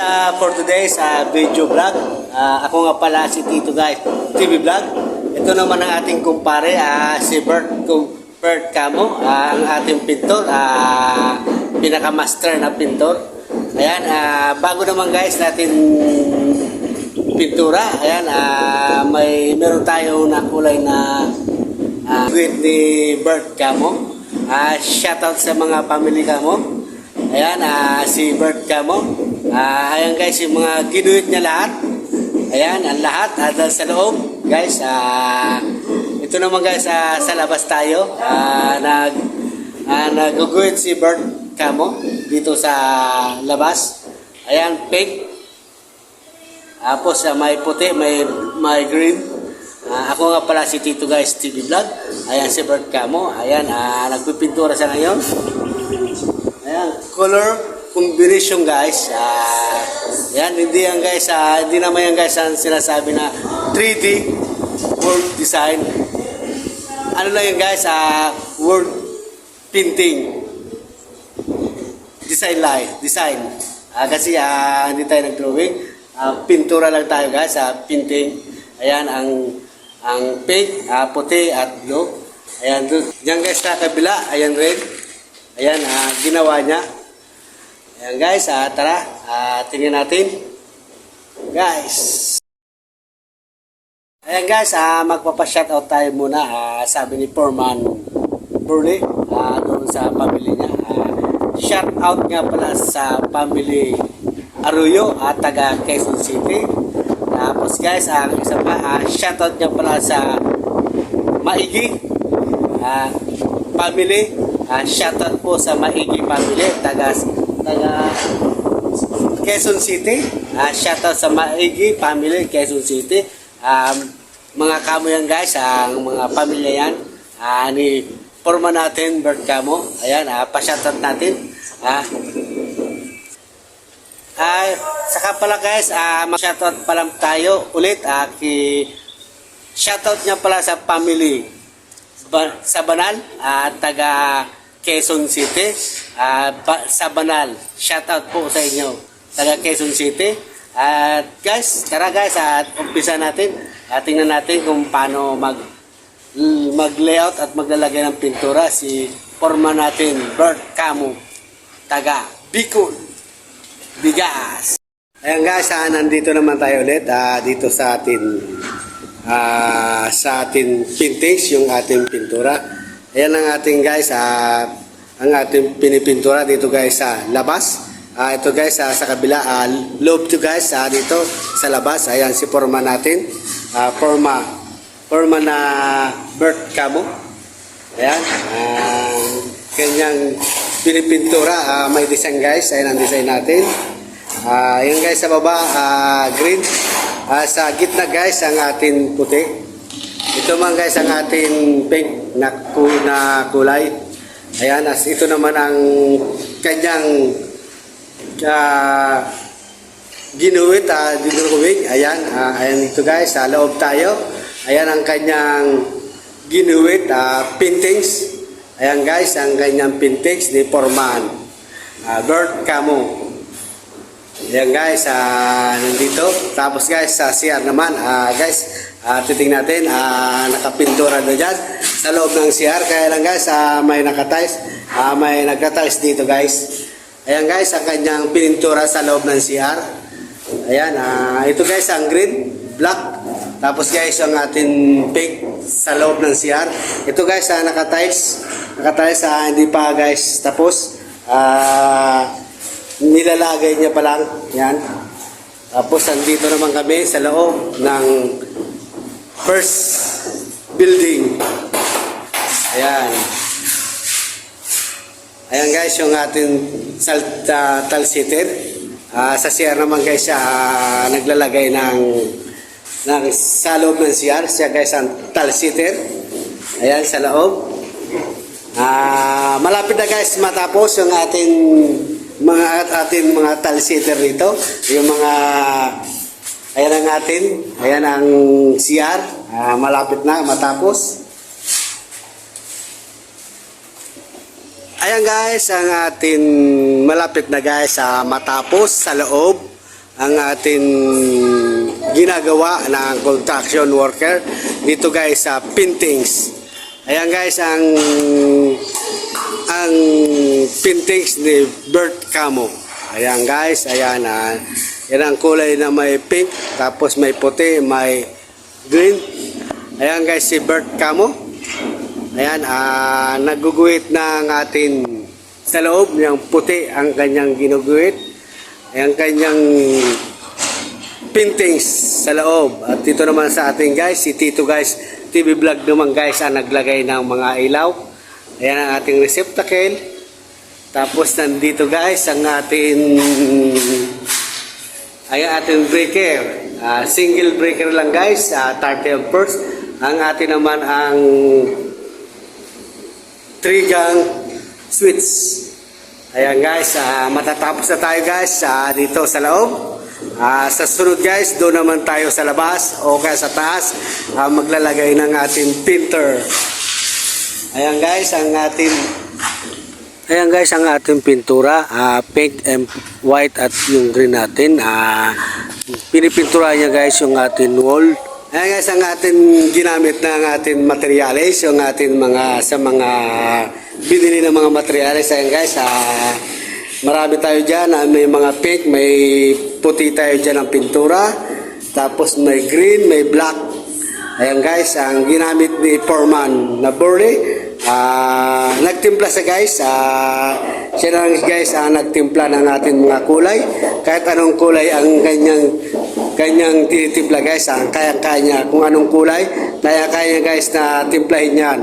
Uh, for today's uh, video vlog, uh, ako nga pala si Tito guys, TV vlog. Ito naman ang ating kumpare, uh, si Bert, Bert Camo, uh, ang ating pintor, uh, pinaka-master na pintor. Ayan, uh, bago naman guys natin pintura, ayan, uh, may meron tayo na kulay na uh, ni Bert Camo. Uh, shoutout sa mga family Camo. Ayan, ah, si Bert Camo. Ah, ayan guys, yung mga ginuhit niya lahat. Ayan, ang lahat. At sa loob, guys, ah, ito naman guys, ah, sa labas tayo. Ah, nag, ah, naguguhit si Bert Camo dito sa labas. Ayan, pink. Tapos ah, may puti, may, may green. Ah, ako nga pala si Tito guys TV Vlog. Ayan si Bert Camo. Ayan, ah, nagpipintura siya ngayon. Ayan, color combination guys. Ah, yan, hindi yan guys, ah, hindi naman yan guys ang sinasabi na 3D word design. Ano lang yan guys, ah, word painting. Design line, design. Ah, kasi ah, hindi tayo nag-drawing. Ah, pintura lang tayo guys, ah, painting. Ayan, ang ang pink, ah, puti at blue. Ayan, doon. Diyan guys sa kabila, ayan red. Ayan, ah, ginawa niya. Ayan guys, ah, tara, ah, tingnan natin. Guys. Ayan guys, ah, magpapa-shoutout tayo muna. Ah, sabi ni Foreman Burley, ah, doon sa family niya. Ah, shoutout nga pala sa family Arroyo at taga Quezon City. Tapos guys, ang isa pa, ah, shoutout nga pala sa Maigi ah, family. Ah, shoutout po sa Maigi family, taga taga Quezon City. Ah, shoutout sa Maigi family, Quezon City. Um, mga kamo yan guys, ang mga pamilya yan. Ah, ni forma natin, Bert Camo. Ayan, ah, pa-shoutout natin. Ah, ay, saka pala guys, ah, mag-shoutout pa lang tayo ulit. Ah, ki, shoutout niya pala sa family ba, sa Banal, ah, taga Quezon City. Ah, ba, sa Banal, shoutout po sa inyo. Taga Quezon City. At guys, tara guys, at umpisa natin. At tingnan natin kung paano mag mag-layout at maglalagay ng pintura si forma natin, Bert Camo, taga Bicol. Bigas. Ayan guys, ah, nandito naman tayo ulit ah, dito sa atin ah, sa atin paintings, yung ating pintura. Ayan ang ating guys, ah, ang ating pinipintura dito guys sa labas. Ah, ito guys ah, sa kabila, ah, loob to guys ah, dito sa labas. Ayan si forma natin. Ah, forma, forma na Bert Camo. Ayan. ah, kanyang pinipintura. ah, may design guys. Ayan ang design natin. Ah, yan guys sa baba, ah, green. Ah, sa gitna guys, ang ating puti. Ito man guys ang ating pink na, na kulay. Ayan, as ito naman ang kanyang ah, ginuwit, ah, dinurwing. Ayan, ah, ayan ito guys, sa loob tayo. Ayan ang kanyang ginuwit, ah, paintings. Ayan guys, ang kanyang paintings ni Forman. Ah, Bert Camo. Ayan guys, ah, nandito. Tapos guys, sa CR naman, ah, guys, ah, titingnan natin, ah, nakapintura na dyan sa loob ng CR. Kaya lang guys, ah, may nakatiles, ah, may nagkatiles dito guys. Ayan guys, ang kanyang pinintura sa loob ng CR. Ayan, ah, ito guys, ang green, black. Tapos guys, ang ating pink sa loob ng CR. Ito guys, ah, nakatiles. Nakatiles, ah, hindi pa guys tapos. Ah, nilalagay niya pa lang. Yan. Tapos andito naman kami sa loob ng first building. Ayan. Ayan guys, yung ating sal, uh, tal sitter. Ah, sa CR naman guys, ah, naglalagay ng ng sa loob ng CR. Siya guys ang tal sitter. Ayan, sa loob. Ah, malapit na guys matapos yung ating mga at ating mga tal sitter dito. Yung mga ayan ang atin, ayan ang CR. Ah, malapit na matapos. Ayan guys, ang ating malapit na guys sa matapos sa loob ang ating ginagawa ng construction worker dito guys sa Pintings. Ayan guys ang ang Pintings ni Bert Camo. Ayan guys, ayan ah. Yan ang kulay na may pink, tapos may puti, may green. Ayan guys si Bert Camo. Ayan, ah, naguguhit ng atin sa loob ng puti ang kanyang ginuguhit. Ayan kanyang paintings sa loob. At dito naman sa ating guys, si Tito guys, TV vlog naman guys ang naglagay ng mga ilaw. Ayan ang ating receptacle. Tapos nandito guys ang ating ay ating breaker. Ah, single breaker lang guys, uh, 30 amperes. Ang atin naman ang 3 gang switch. Ayan guys, ah, matatapos na tayo guys ah, dito sa loob. Ah, sa sunod guys, doon naman tayo sa labas o kaya sa taas ah, maglalagay ng ating printer. Ayan guys, ang ating Ayan guys, ang ating pintura, ah, pink and white at yung green natin. Ah, pinipintura niya guys yung ating wall. Ayan guys, ang ating ginamit ng ating materials, yung ating mga sa mga binili ng mga materials. Ayan guys, ah, marami tayo dyan. Ah, may mga pink, may puti tayo dyan ng pintura. Tapos may green, may black. Ayan guys, ang ginamit ni Foreman na Burley. Ah, nagtimpla sa guys. Ah, siya lang guys ang nagtimpla ng ating mga kulay. Kahit anong kulay ang kanyang kanyang tinitimpla guys. Ang kaya-kaya kung anong kulay, kaya-kaya guys na timplahin yan.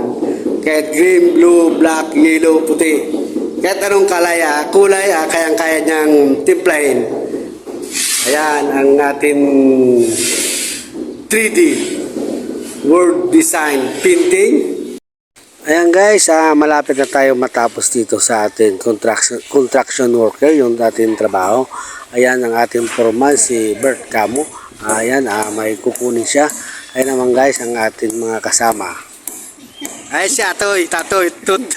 Kahit green, blue, black, yellow, puti. Kahit anong kalay, ah, kulay, ah, kayang-kaya niyang timplahin. Ayan ang ating 3D word design painting. Ayan guys, ah, malapit na tayo matapos dito sa ating construction, construction worker, yung ating trabaho. Ayan ang ating foreman, si Bert Camo. Ayan, ah, may kukunin siya. Ayan naman guys, ang ating mga kasama. Ay si Atoy, Tatoy, Tut.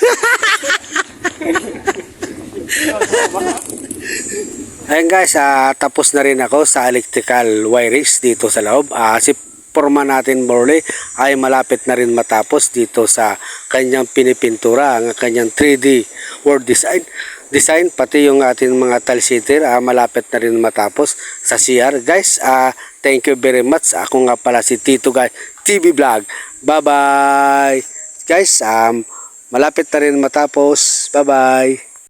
Ayan guys, ah, tapos na rin ako sa electrical wirings dito sa loob. Ah, si forma natin Morley ay malapit na rin matapos dito sa kanyang pinipintura, ang kanyang 3D word design. Design, pati yung ating mga tile sitter, ah, malapit na rin matapos sa CR. Guys, ah, thank you very much. Ako nga pala si Tito Guy TV Vlog. Bye-bye! Guys, um, malapit na rin matapos. Bye-bye!